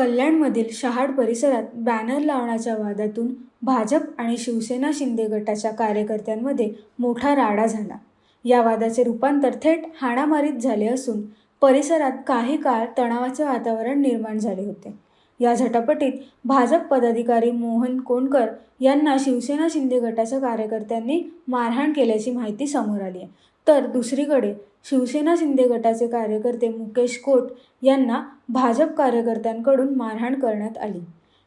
कल्याणमधील शहाड परिसरात बॅनर लावण्याच्या वादातून भाजप आणि शिवसेना शिंदे गटाच्या कार्यकर्त्यांमध्ये मोठा राडा झाला. या वादाचे रूपांतर थेट हाणामारीत झाले असून परिसरात काही काळ तणावाचे वातावरण निर्माण झाले होते. या झटापटीत भाजप पदाधिकारी मोहन कोणकर यांना शिवसेना शिंदे गटाच्या कार्यकर्त्यांनी मारहाण केल्याची माहिती समोर आली आहे. तर दुसरीकडे शिवसेना शिंदे गटाचे कार्यकर्ते मुकेश कोट यांना भाजप कार्यकर्त्यांकडून मारहाण करण्यात आली.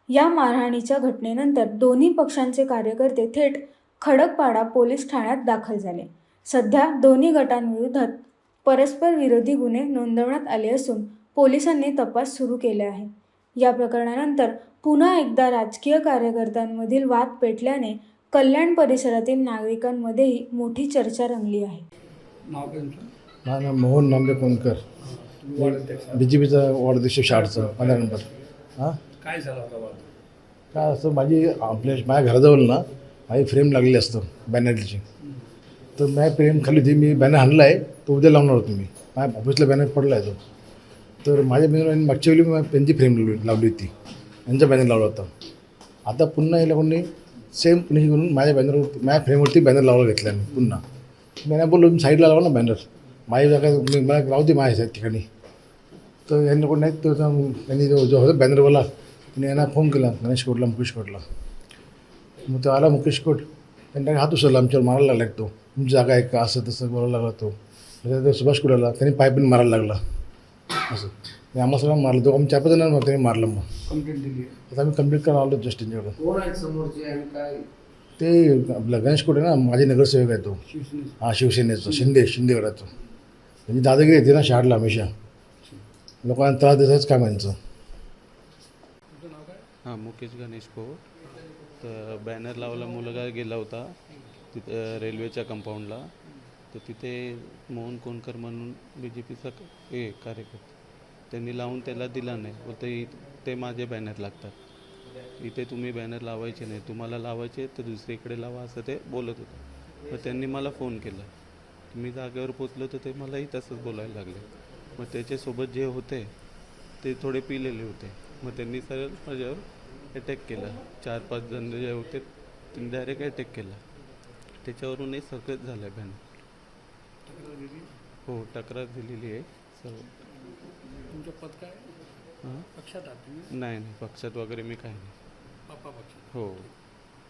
या मारहाणीच्या घटनेनंतर दोन्ही पक्षांचे कार्यकर्ते थेट खडकपाडा पोलीस ठाण्यात दाखल झाले. सध्या दोन्ही गटांविरोधात परस्पर विरोधी गुन्हे नोंदवण्यात आले असून पोलिसांनी तपास सुरू केले आहे. या प्रकरणानंतर पुन्हा एकदा राजकीय कार्यकर्त्यांमधील वाद पेटल्याने कल्याण परिसरातील नागरिकांमध्येही मोठी चर्चा रंगली आहे. माझं नाव मोहन नांबे कोणकर बी जे पीचा वाढदिवस शाळेचं पंधरा नंबर. हां? काय झाला काय असं माझी आपल्या माझ्या घराजवळ ना माझी फ्रेम लागलेली असतं बॅनरची. तर माझ्या फ्रेम खाली होती मी बॅनर आणला आहे तो उद्या लावणार होतो मी. माझ्या ऑफिसला बॅनर पडला आहे तो. तर माझ्या बॅनर मागच्या वेळी मी त्यांची फ्रेम लावली लावली होती. यांचा बॅनर लावला होता. आता पुन्हा या लोकांनी सेम पुणे करून माझ्या बॅनरवरती माझ्या फ्रेमवरती बॅनर लावायला घेतला मी पुन्हा. यांना बोललो मी साईडला लावा ना बॅनर. माझी जागा मी मला लावू दे माझ्या ठिकाणी. तर यांनी कोण नाही तर त्यांनी जो जो होता बॅनरवाला त्याने यांना फोन केला गणेश कोटला मुकेश कोटला. मग तो आला मुकेश कोट. त्यांनी हात उचलला आमच्यावर मारायला लागला तो. तुमची जागा आहे का? असं तसं बोलायला लागला तो. त्याच्यात तो सुभाष कोटाला त्यांनी पायपीन मारायला लागला. असं. आणि आम्हाला सगळं मारलं. तो आम्ही चार पाच जणांना मग त्यांनी मारलं मग. कंप्लेंट दिली. आता आम्ही कंप्लीट करायला आलो जस्ट त्यांच्याकडं ते आपलं गणेश कोटे ना माझे नगरसेवक आहे तो. हा शिवसेनेचं शिंदे शिंदेगडाचं म्हणजे दादागिरी येते ना शहाडला हमेशा. लोकांना त्रास द्यायचंच काम यांचं हां मुकेश गणेश कोट. तर बॅनर लावला मुलगा गेला होता तिथं रेल्वेच्या कंपाऊंडला तर तिथे मोहन कोणकर म्हणून बी जे पीचा हे कार्यकर्ता. त्यांनी लावून त्याला दिला नाही. व ते ते माझे बॅनर लागतात. इथे तुम्ही बॅनर लावायचे नाही. तुम्हाला लावायचे तर दुसरीकडे लावा असं ते बोलत होतं. मग त्यांनी मला फोन केला. मी जागेवर पोचलो तर ते मलाही तसंच बोलायला लागले. मग त्याच्यासोबत जे होते ते थोडे पिलेले होते. मग त्यांनी सरळ माझ्यावर अटॅक केला. चार पाच जण जे होते त्यांनी डायरेक्ट अटॅक केला. त्याच्यावरूनही सगळंच झालं आहे बॅनर दिली हो तक्रार दिलेली आहे. सर्व तुमचं पद काय? हां? पक्षात आहात तुम्ही? नाही नाही. पक्षात वगैरे मी काही नाही. हो.